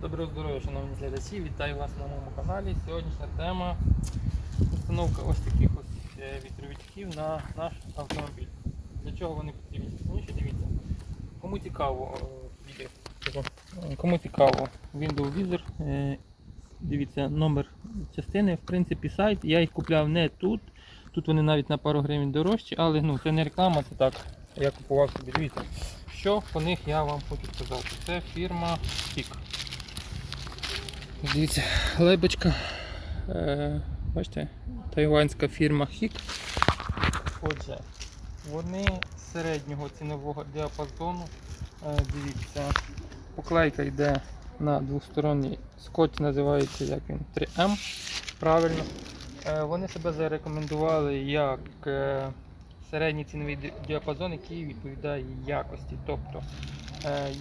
Доброго здоров'я, шановні глядачі, вітаю вас на моєму каналі. Сьогоднішня тема установка ось таких ось е, вітровичків на наш автомобіль. Для чого вони потрібні? Пізніше дивіться. Кому цікаво е, е, кому цікаво Windows е, дивіться номер частини, в принципі сайт. Я їх купляв не тут. Тут вони навіть на пару гривень дорожчі, але ну, це не реклама, це так. Я купував собі. Дивіться. Що по них я вам хочу сказати? Це фірма Фік. Дивіться, лейбочка. Е, бачите, тайванська фірма Хік. Отже, вони середнього цінового діапазону. Е, дивіться, поклейка йде на двосторонній скотч, називається як він 3М. Правильно. Е, вони себе зарекомендували як середній ціновий діапазон, який відповідає якості. Тобто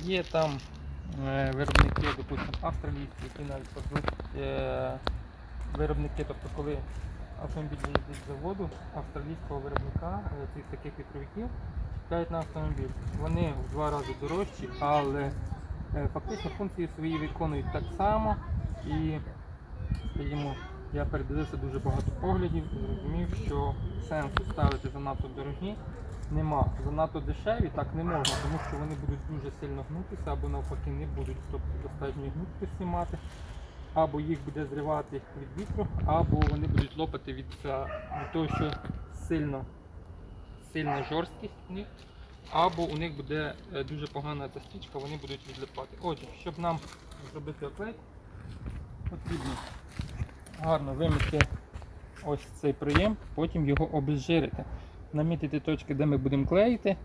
є там виробники, допустимо, австралійські, які навіть кладуть е, виробники, тобто коли автомобіль виїздить з заводу австралійського виробника е, цих таких вітровиків, чекають на автомобіль. Вони в два рази дорожчі, але е, фактично функції свої виконують так само і, скажімо, я передивився дуже багато поглядів і зрозумів, що сенсу ставити занадто дорогі нема. Занадто дешеві так не можна, тому що вони будуть дуже сильно гнутися або навпаки не будуть тобто, достатньої гнуткості мати. Або їх буде зривати від вітру, або вони будуть лопати від, е, від того, що сильно, сильна жорсткість у них, або у них буде е, дуже погана ця стічка, вони будуть відлипати. Отже, щоб нам зробити оклейку, потрібно гарно вимити ось цей проєм, потім його обезжирити, намітити точки, де ми будемо клеїти,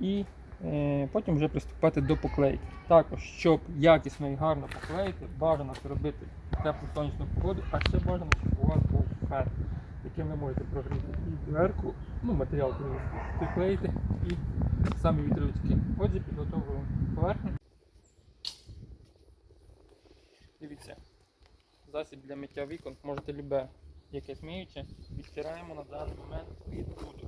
і е, потім вже приступати до поклейки. Також, щоб якісно і гарно поклеїти, бажано це робити теплу сонячну погоду, а ще бажано, щоб у вас був фен, яким ви можете прогріти і дверку, ну матеріал приклеїти і самі вітровички. Отже, підготовуємо поверхню. Дивіться, засіб для миття вікон, можете любе якесь миюче, відтираємо на даний момент від бруду.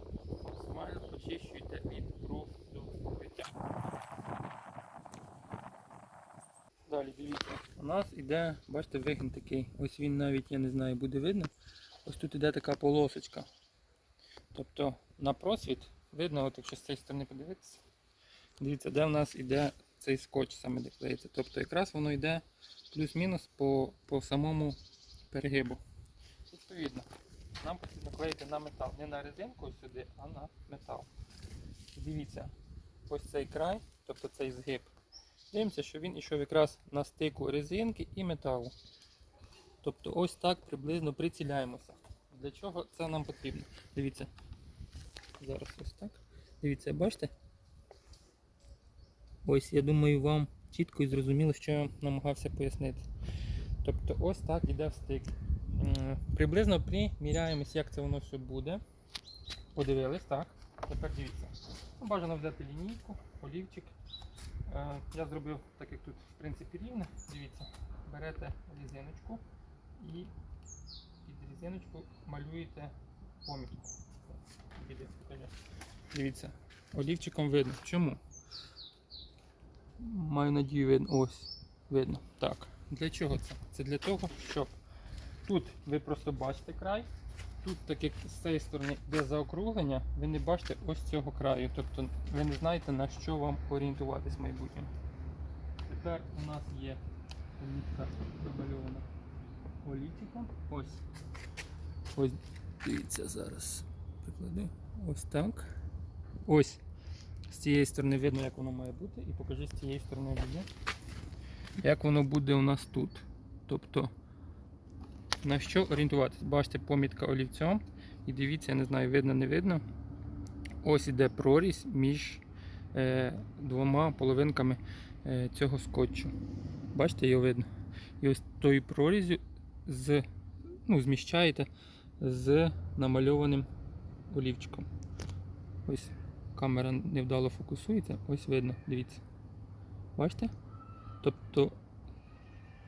Очищуйте від бруду покриття. Далі дивіться, у нас іде, бачите, вигін такий. Ось він навіть, я не знаю, буде видно. Ось тут іде така полосочка. Тобто на просвіт видно, от якщо з цієї сторони подивитися. Дивіться, де в нас іде цей скотч саме де клеїться. Тобто якраз воно йде плюс-мінус по, по самому перегибу. Відповідно, нам потрібно клеїти на метал. Не на резинку сюди, а на метал. Дивіться, ось цей край, тобто цей згиб. Дивимося, що він ішов якраз на стику резинки і металу. Тобто ось так приблизно приціляємося. Для чого це нам потрібно? Дивіться. Зараз ось так. Дивіться, бачите? Ось, я думаю, вам чітко і зрозуміло, що я намагався пояснити. Тобто ось так іде в стик. Приблизно приміряємось, як це воно все буде. Подивились, так. Тепер дивіться. Ну, Бажано взяти лінійку, олівчик. Е, Я зробив так, як тут в принципі рівне. Дивіться, берете різиночку і під різиночку малюєте помітку. Дивіться, олівчиком видно. Чому? Маю надію видно. Ось, видно. Так. Для чого це? Це для того, щоб тут ви просто бачите край. Тут, так як з цієї сторони йде заокруглення, ви не бачите ось цього краю. Тобто ви не знаєте на що вам орієнтуватись в майбутньому. Тепер у нас є літка промальована олівчиком. Ось. Ось дивіться зараз. Приклади. Ось так. Ось. З цієї сторони видно, як воно має бути, і покажи з цієї сторони. Як воно буде у нас тут. Тобто, на що орієнтуватись? Бачите, помітка олівцем. І дивіться, я не знаю, видно, не видно. Ось іде прорізь між е, двома половинками е, цього скотчу. Бачите, його видно. І ось тою прорізю з, ну, зміщаєте з намальованим олівчиком. Ось камера невдало фокусується, ось видно, дивіться. Бачите? Тобто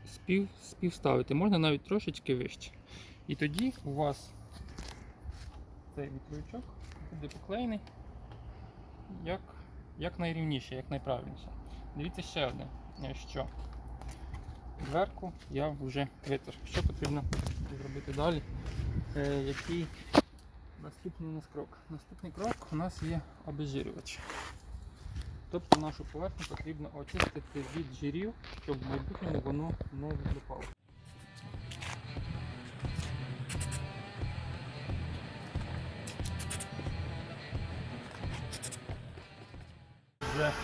спів, співставити можна навіть трошечки вище. І тоді у вас цей вітровичок буде поклеєний як, як найрівніше, як найправильніше. Дивіться ще одне, е, що дверку я вже витер. Що потрібно зробити далі? Е, який наступний у нас крок? Наступний крок у нас є обезжирювач. Тобто нашу поверхню потрібно очистити від жирів, щоб в майбутньому воно не відлипало.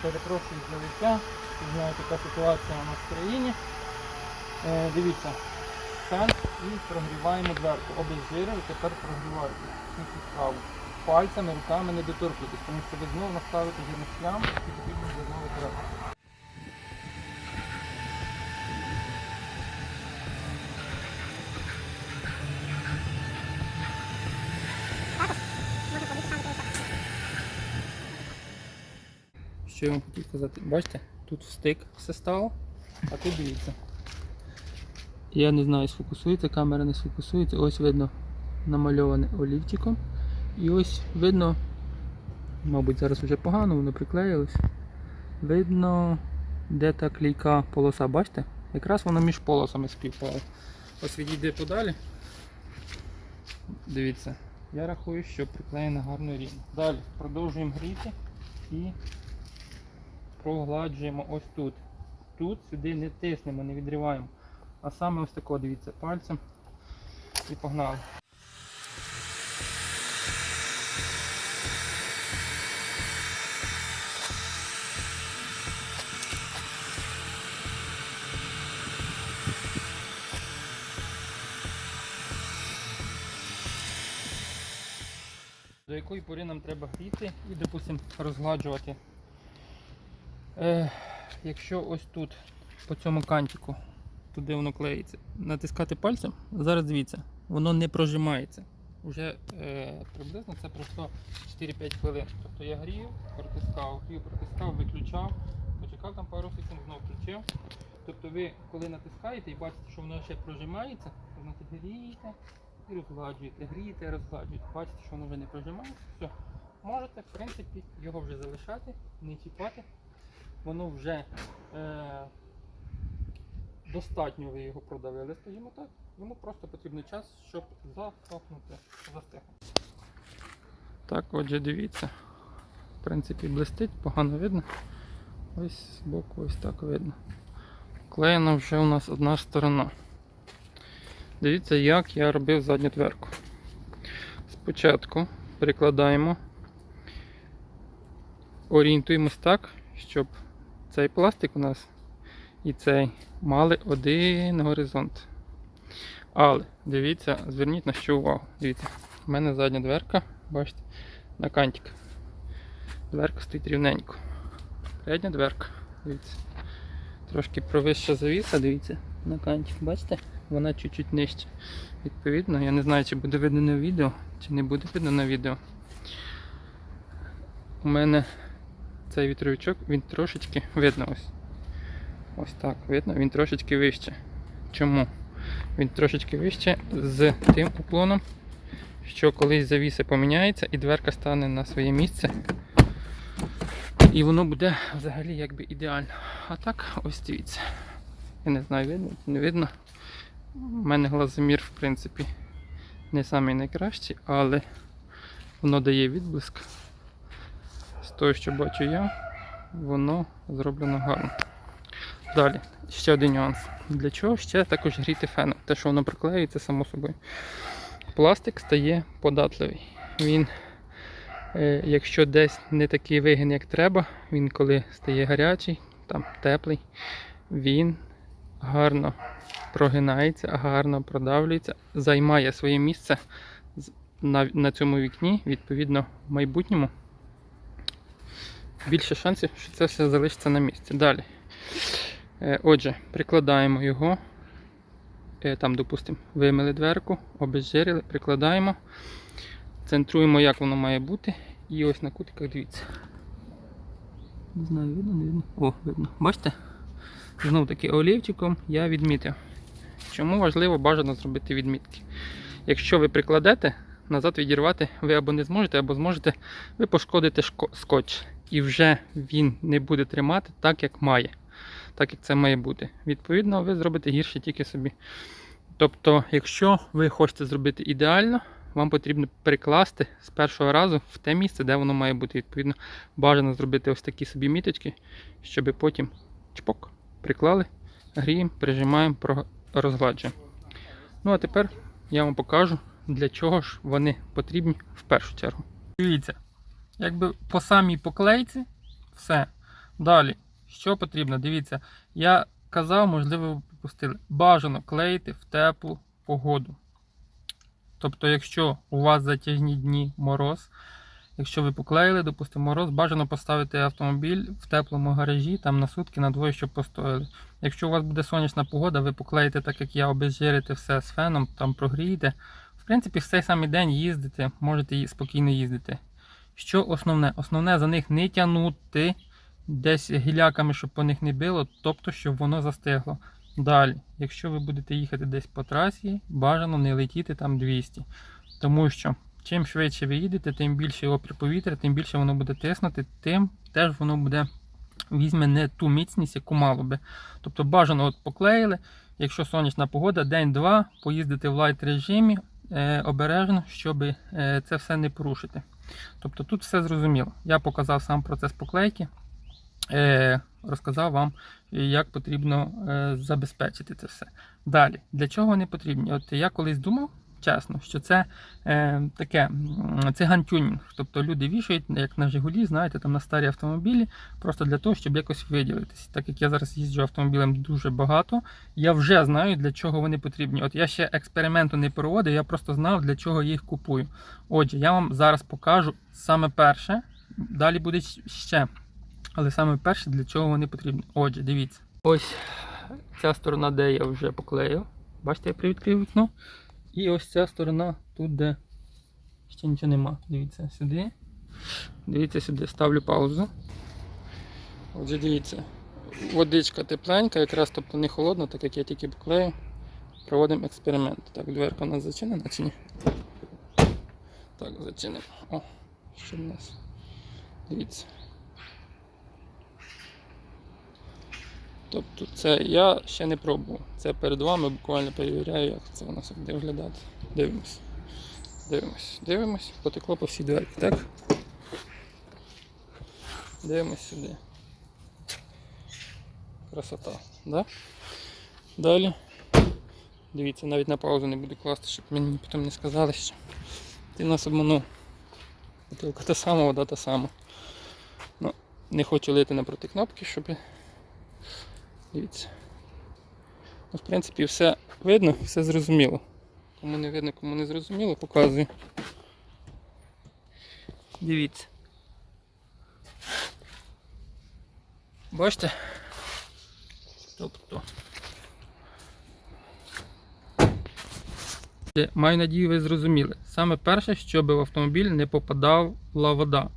Перепрошую за життя. Ви знаєте, яка ситуація у нас в країні. Е, дивіться, фен і прогріваємо дверку. Обезжирили, тепер прогріваєте. Тільки справу. Пальцями, руками не доторкуйтесь, тому що ви знову наставите жирних плям і потрібно знову дверку. Що я вам хотів сказати? Бачите, тут встик все стало, а тут дивіться. Я не знаю, сфокусується, камера не сфокусується. Ось видно намальоване олівчиком. І ось видно, мабуть, зараз вже погано, воно приклеїлось. Видно, де та клейка полоса, бачите? Якраз воно між полосами співпало. Ось відійде подалі. Дивіться, я рахую, що приклеєно гарно рівно. Далі продовжуємо гріти і прогладжуємо ось тут. Тут сюди не тиснемо, не відриваємо. А саме ось тако, дивіться, пальцем і погнали. До якої пори нам треба гріти і, допустимо, розгладжувати. Е, якщо ось тут, по цьому кантику, туди воно клеїться, натискати пальцем, зараз дивіться, воно не прожимається. Уже е, приблизно це пройшло 4-5 хвилин. Тобто я грію, протискав, грію, протискав, виключав, почекав там пару секунд, знову включив. Тобто ви коли натискаєте і бачите, що воно ще прожимається, значить грієте і розгладжуєте, грієте, розгладжуєте. Бачите, що воно вже не прожимається. Все. Можете, в принципі, його вже залишати, не чіпати. Воно вже е, достатньо ви його продавили, скажімо так. Йому просто потрібен час, щоб засохнути, застигнути. Так, отже, дивіться. В принципі, блистить, погано видно. Ось з боку ось так видно. Клеєна вже у нас одна сторона. Дивіться, як я робив задню дверку. Спочатку прикладаємо, орієнтуємось так, щоб цей пластик у нас і цей мали один горизонт. Але дивіться, зверніть на що увагу. Дивіться, в мене задня дверка, бачите, на кантик. Дверка стоїть рівненько. Передня дверка, дивіться. Трошки провища завіса, дивіться, на канті. Бачите? Вона чуть-чуть нижче. Відповідно, я не знаю, чи буде видно відео, чи не буде видно відео. У мене цей вітровичок, він трошечки видно ось. Ось так, видно, він трошечки вище. Чому? Він трошечки вище з тим уклоном, що колись завіса поміняється і дверка стане на своє місце. І воно буде взагалі якби ідеально. А так, ось дивіться. Я не знаю, видно, чи не видно. У мене глазомір, в принципі, не самий найкращий, але воно дає відблиск. З того, що бачу я, воно зроблено гарно. Далі, ще один нюанс. Для чого ще також гріти феном? Те, що воно приклеюється само собою. Пластик стає податливий. Він, е, якщо десь не такий вигін, як треба, він коли стає гарячий, там теплий, він гарно прогинається, гарно продавлюється, займає своє місце на, на цьому вікні, відповідно, в майбутньому більше шансів, що це все залишиться на місці. Далі. Е, Отже, прикладаємо його. Е, Там, допустимо, вимили дверку, обезжирили, прикладаємо, центруємо, як воно має бути. І ось на кутиках дивіться. Не знаю, видно, не видно. О, видно. Бачите? Знов таки олівчиком я відмітив. Чому важливо бажано зробити відмітки? Якщо ви прикладете, назад відірвати ви або не зможете, або зможете, ви пошкодите скотч. І вже він не буде тримати так, як має. так як це має бути. Відповідно, ви зробите гірше тільки собі. Тобто, якщо ви хочете зробити ідеально, вам потрібно перекласти з першого разу в те місце, де воно має бути. Відповідно, бажано зробити ось такі собі міточки, щоб потім чпок, приклали, гріємо, прижимаємо, розгладжуємо. Ну а тепер я вам покажу, для чого ж вони потрібні в першу чергу. Дивіться, якби по самій поклейці все. Далі, що потрібно? Дивіться, я казав, можливо, ви пропустили. Бажано клеїти в теплу погоду. Тобто, якщо у вас затяжні дні мороз, якщо ви поклеїли, допустимо, мороз, бажано поставити автомобіль в теплому гаражі, там на сутки, на двоє, щоб постояли. Якщо у вас буде сонячна погода, ви поклеїте, так як я, обезжирите все з феном, там прогрієте. В принципі, в цей самий день їздите, можете спокійно їздити. Що основне? Основне за них не тягнути десь гіляками, щоб по них не било, тобто, щоб воно застигло. Далі, якщо ви будете їхати десь по трасі, бажано не летіти там 200. Тому що чим швидше ви їдете, тим більше опір повітря, тим більше воно буде тиснути, тим теж воно буде візьме не ту міцність, яку мало би. Тобто бажано от поклеїли, якщо сонячна погода, день-два, поїздити в лайт режимі е, обережно, щоб е, це все не порушити. Тобто тут все зрозуміло. Я показав сам процес поклейки, е, розказав вам, як потрібно е, забезпечити це все. Далі, для чого вони потрібні? От я колись думав, чесно, що це е, таке циган-тюнінг. Тобто люди вішають, як на Жигулі, знаєте, там на старі автомобілі, просто для того, щоб якось виділитись. Так як я зараз їжджу автомобілем дуже багато, я вже знаю, для чого вони потрібні. От я ще експерименту не проводив, я просто знав, для чого їх купую. Отже, я вам зараз покажу саме перше, далі буде ще. Але саме перше, для чого вони потрібні. Отже, дивіться. Ось ця сторона, де я вже поклеїв. Бачите, я привідкрив вікно. І ось ця сторона тут, де ще нічого нема. Дивіться сюди. Дивіться сюди, ставлю паузу. Отже, дивіться. Водичка тепленька, якраз тобто не холодна, так як я тільки поклею. Проводимо експеримент. Так, дверка у нас зачинена чи ні? Так, зачинимо. О, що в нас? Дивіться. Тобто це я ще не пробував. Це перед вами буквально перевіряю, як це воно буде виглядати. Дивимось. Дивимось, дивимось, потекло по всій дверці, так? Дивимось сюди. Красота, да? Далі. Дивіться, навіть на паузу не буду класти, щоб мені потім не сказали, що ти нас обманув. Бутилка та сама, вода та сама. Ну, не хочу лити напроти кнопки, щоб. Дивіться. Ну, в принципі, все видно, все зрозуміло. Кому не видно, кому не зрозуміло, показую. Дивіться. Бачите? Тобто. Маю надію, ви зрозуміли. Саме перше, щоб в автомобіль не попадала вода.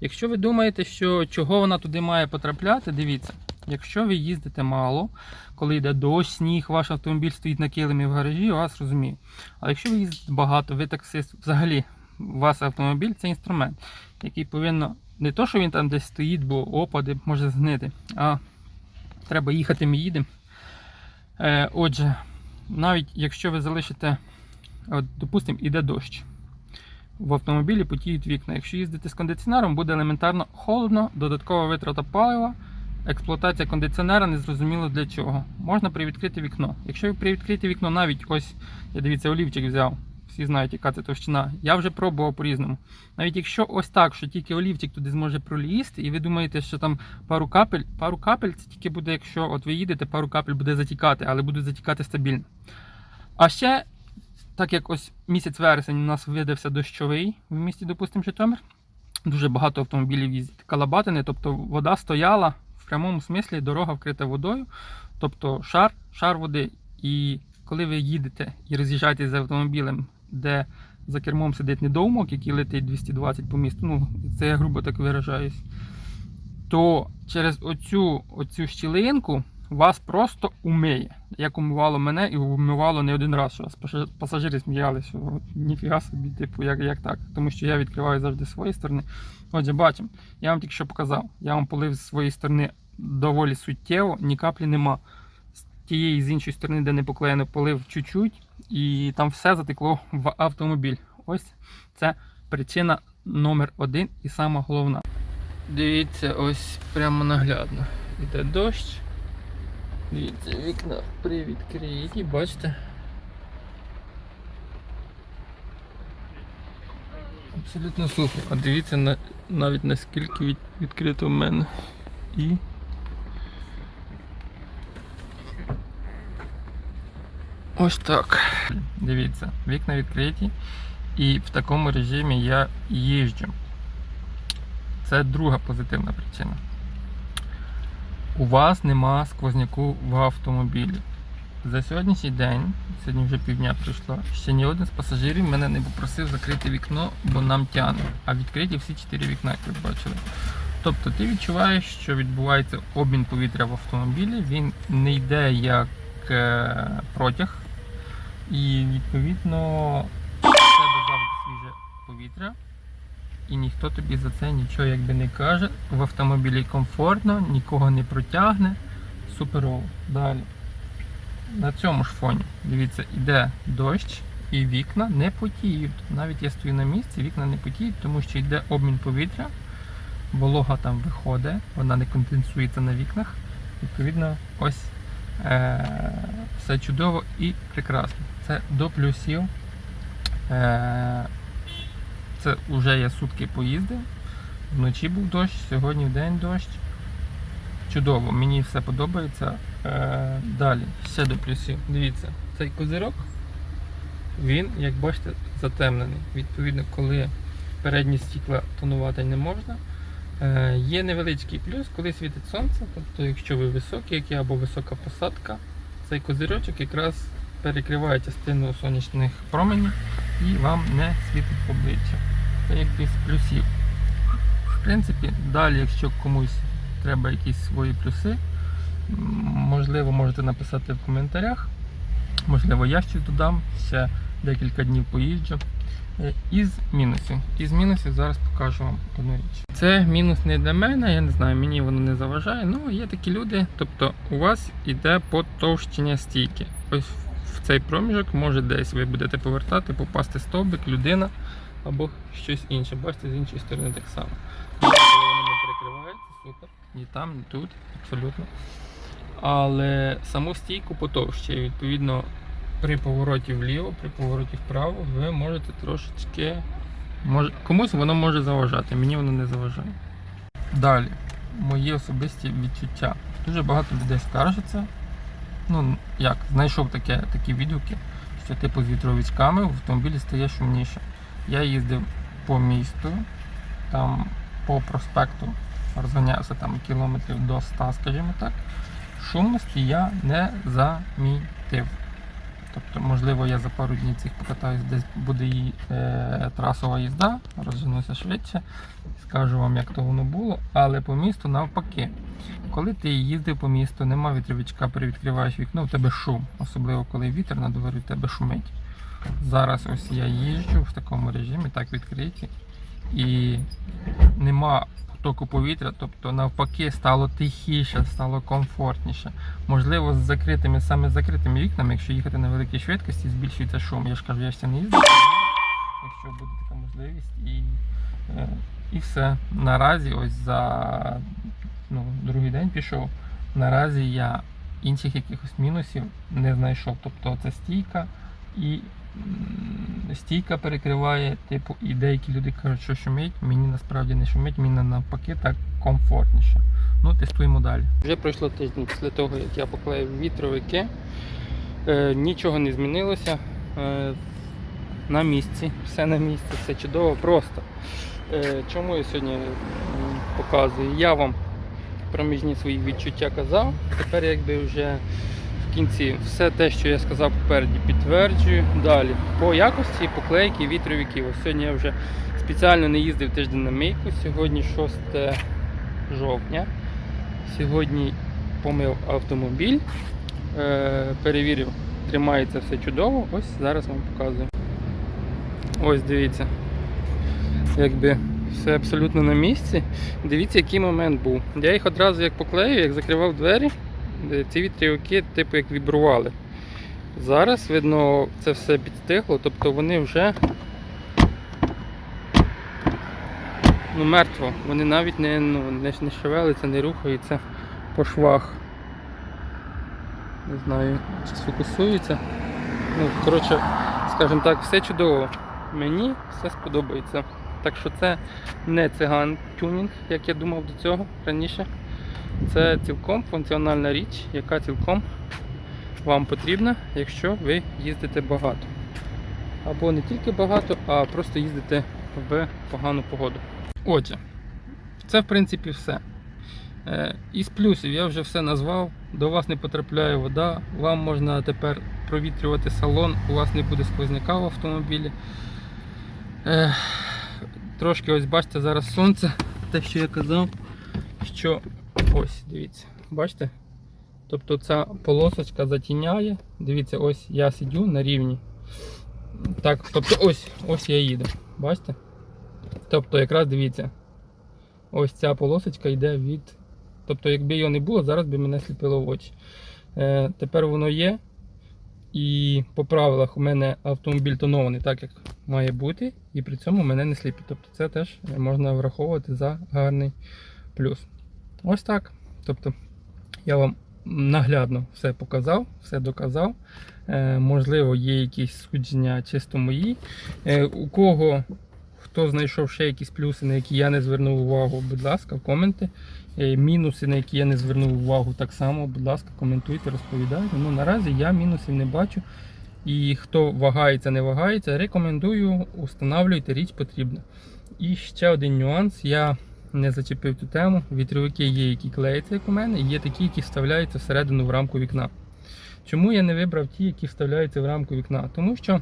Якщо ви думаєте, що чого вона туди має потрапляти, дивіться, якщо ви їздите мало, коли йде дощ, сніг, ваш автомобіль стоїть на килимі в гаражі, я вас розумію. Але якщо ви їздите багато, ви таксист, взагалі, у вас автомобіль це інструмент, який повинно не то, що він там десь стоїть, бо опади може згнити, а треба їхати, ми їдемо. Е, отже, навіть якщо ви залишите, от, допустимо, іде дощ. В автомобілі потіють вікна. Якщо їздити з кондиціонером, буде елементарно холодно, додаткова витрата палива, експлуатація кондиціонера незрозуміло для чого. Можна привідкрити вікно. Якщо ви привідкрите вікно, навіть ось, я дивіться, олівчик взяв. Всі знають, яка це товщина. Я вже пробував по-різному. Навіть якщо ось так, що тільки олівчик туди зможе пролізти, і ви думаєте, що там пару капель, пару капель це тільки буде, якщо от ви їдете, пару капель буде затікати, але буде затікати стабільно. А ще, так як ось місяць вересень у нас видався дощовий в місті, допустимо, Житомир, дуже багато автомобілів їздять калабатини, тобто вода стояла в прямому смислі, дорога вкрита водою, тобто шар, шар води. І коли ви їдете і роз'їжджаєтесь з автомобілем, де за кермом сидить недоумок, який летить 220 по місту, ну це я грубо так виражаюсь, то через оцю, оцю щілинку вас просто умиє. Як умивало мене і умивало не один раз, що пасажири сміялися, що ніфіга собі, типу, як, як так. Тому що я відкриваю завжди з своєї сторони. Отже, бачимо, я вам тільки що показав. Я вам полив з своєї сторони доволі суттєво, ні каплі нема. З тієї з іншої сторони, де не поклеєно, полив чуть-чуть, і там все затекло в автомобіль. Ось це причина номер один і сама головна. Дивіться, ось прямо наглядно. Іде дощ. Дивіться, вікна привідкриті, бачите? Абсолютно сухо. А дивіться на, навіть наскільки від, відкрито в мене. І. Ось так. Дивіться, вікна відкриті. І в такому режимі я їжджу. Це друга позитивна причина. У вас нема сквозняку в автомобілі. За сьогоднішній день, сьогодні вже півдня пройшло, ще ні один з пасажирів мене не попросив закрити вікно, бо нам тягне. А відкриті всі чотири вікна, як ви бачили. Тобто ти відчуваєш, що відбувається обмін повітря в автомобілі, він не йде як е, протяг, і відповідно тебе завжди свіже повітря. І ніхто тобі за це нічого якби не каже. В автомобілі комфортно, нікого не протягне. Суперово. Далі. На цьому ж фоні, дивіться, іде дощ і вікна не потіють. Навіть я стою на місці, вікна не потіють, тому що йде обмін повітря, волога там виходить, вона не конденсується на вікнах. Відповідно, ось е- все чудово і прекрасно. Це до плюсів. Е- це вже я сутки поїздив. Вночі був дощ, сьогодні в день дощ. Чудово, мені все подобається. Е, далі, ще до плюсів. Дивіться, цей козирок, він, як бачите, затемнений. Відповідно, коли передні стікла тонувати не можна. Е, є невеличкий плюс, коли світить сонце, тобто, якщо ви високі, як я, або висока посадка, цей козирочок якраз перекриває частину сонячних променів і вам не світить обличчя. Це якийсь плюсів. В принципі, далі, якщо комусь треба якісь свої плюси, можливо, можете написати в коментарях. Можливо, я щось додам, ще декілька днів поїжджу. Е, Із мінусів. Із мінусів зараз покажу вам одну річ. Це мінус не для мене, я не знаю, мені воно не заважає. Ну, є такі люди. Тобто у вас іде потовщення стійки. Ось в цей проміжок може десь ви будете повертати, попасти стовбик, людина або щось інше. Бачите, з іншої сторони так само. Воно не перекривається, супер. Ні там, ні тут, абсолютно. Але саму стійку потовщує. Відповідно, при повороті вліво, при повороті вправо, ви можете трошечки. Може, комусь воно може заважати, мені воно не заважає. Далі, мої особисті відчуття. Дуже багато людей скаржаться. Ну, як, знайшов таке, такі відгуки, що типу з вітровичками в автомобілі стає шумніше. Я їздив по місту, там по проспекту розганявся там кілометрів до 100, скажімо так. Шумності я не замітив. Тобто, можливо, я за пару днів цих покатаюсь, десь буде і е, трасова їзда, розженуся швидше, скажу вам, як то воно було, але по місту навпаки. Коли ти їздив по місту, нема вітровичка, перевідкриваєш вікно, в тебе шум, особливо коли вітер на дворі в тебе шумить. Зараз ось я їжджу в такому режимі, так відкриті, і нема потоку повітря, тобто навпаки стало тихіше, стало комфортніше. Можливо, з закритими, саме з закритими вікнами, якщо їхати на великій швидкості, збільшується шум. Я ж кажу, я ще не їздив, якщо буде така можливість. І, е, і все. Наразі, ось за ну, другий день пішов. Наразі я інших якихось мінусів не знайшов. Тобто це стійка і стійка перекриває, типу, і деякі люди кажуть, що шумить. Мені насправді не шумить, мені навпаки так комфортніше. Ну, тестуємо далі. Вже пройшло тиждень після того, як я поклеїв вітровики. Е, нічого не змінилося. Е, на місці, все на місці, все чудово, просто. Е, чому я сьогодні показую? Я вам проміжні свої відчуття казав. Тепер якби вже кінці все те, що я сказав попереді, підтверджую. Далі. По якості поклейки вітровиків. Ось сьогодні я вже спеціально не їздив тиждень на мийку. Сьогодні 6 жовтня. Сьогодні помив автомобіль, е, перевірив, тримається все чудово. Ось зараз вам показую. Ось дивіться. Якби все абсолютно на місці. Дивіться, який момент був. Я їх одразу як поклею, як закривав двері, ці вітрюки типу як вібрували. Зараз, видно, це все підстигло, тобто вони вже ну, мертво. Вони навіть не, ну, не, не шевелиться, не рухаються по швах. Не знаю, чи сфокусується. Ну, коротше, скажімо так, все чудово. Мені все сподобається. Так що це не циган тюнінг, як я думав до цього раніше. Це цілком функціональна річ, яка цілком вам потрібна, якщо ви їздите багато. Або не тільки багато, а просто їздите в погану погоду. Отже, це в принципі все. Е, Із плюсів я вже все назвав. До вас не потрапляє вода, вам можна тепер провітрювати салон, у вас не буде сквозняка в автомобілі. Е, Трошки ось бачите зараз сонце, те, що я казав, що ось, дивіться, бачите? Тобто ця полосочка затіняє. Дивіться, ось я сидю на рівні. Так, тобто ось, ось я їду. Бачите? Тобто якраз дивіться. Ось ця полосочка йде від. Тобто, якби його не було, зараз би мене сліпило в очі. Е, тепер воно є. І по правилах у мене автомобіль тонований так, як має бути, і при цьому мене не сліпить. Тобто це теж можна враховувати за гарний плюс. Ось так. Тобто я вам наглядно все показав, все доказав. Е, можливо, є якісь судження чисто мої. Е, у кого хто знайшов ще якісь плюси, на які я не звернув увагу, будь ласка, коменти. Е, мінуси, на які я не звернув увагу, так само, будь ласка, коментуйте, розповідайте. Ну, наразі я мінусів не бачу. І хто вагається, не вагається, рекомендую установлюйте річ потрібна. І ще один нюанс. Я не зачепив цю тему. Вітрювики є, які клеяться, як у мене, і є такі, які вставляються всередину в рамку вікна. Чому я не вибрав ті, які вставляються в рамку вікна? Тому що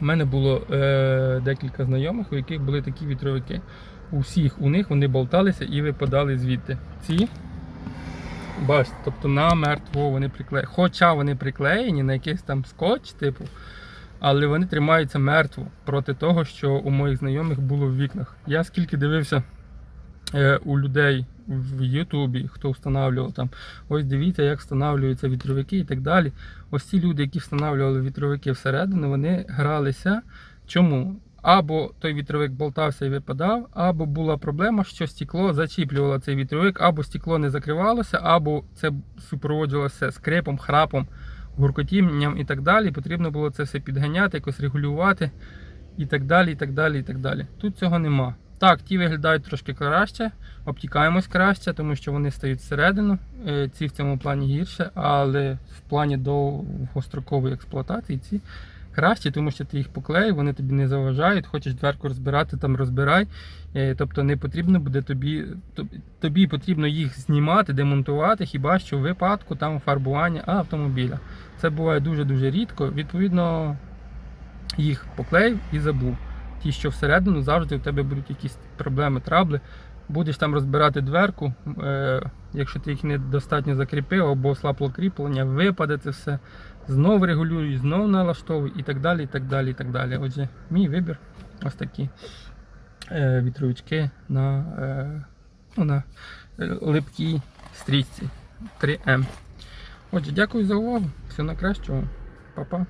в мене було е, декілька знайомих, у яких були такі вітровики. У всіх у них вони болталися і випадали звідти. Ці, бачите, тобто намертво вони приклеєні. Хоча вони приклеєні на якийсь там скотч, типу, але вони тримаються мертво проти того, що у моїх знайомих було в вікнах. Я скільки дивився у людей в Ютубі, хто встановлював там, ось дивіться, як встановлюються вітровики і так далі. Ось ці люди, які встановлювали вітровики всередину, вони гралися. Чому? Або той вітровик болтався і випадав, або була проблема, що стекло зачіплювало цей вітровик, або стекло не закривалося, або це супроводжувалося скрипом, храпом, гуркотінням і так далі. Потрібно було це все підганяти, якось регулювати і так далі. і так далі, і так далі. Тут цього нема. Так, ті виглядають трошки краще, обтікаємось краще, тому що вони стають всередину. Е, Ці в цьому плані гірше, але в плані довгострокової експлуатації ці кращі, тому що ти їх поклеїв, вони тобі не заважають. Хочеш дверку розбирати, там розбирай. Е, Тобто не потрібно буде тобі, тобі потрібно їх знімати, демонтувати, хіба що в випадку там фарбування автомобіля. Це буває дуже-дуже рідко. Відповідно, їх поклеїв і забув. Ті, що всередину, завжди у тебе будуть якісь проблеми, трабли. Будеш там розбирати дверку, е, якщо ти їх недостатньо закріпив або слабло кріплення, випаде це все, знов регулюй, знов налаштовуй і так далі. і так далі, і так далі. Отже, мій вибір ось такі е, вітровички на, е, ну, на е, липкій стрічці 3М. Отже, дякую за увагу. Всього найкращого. Па-па.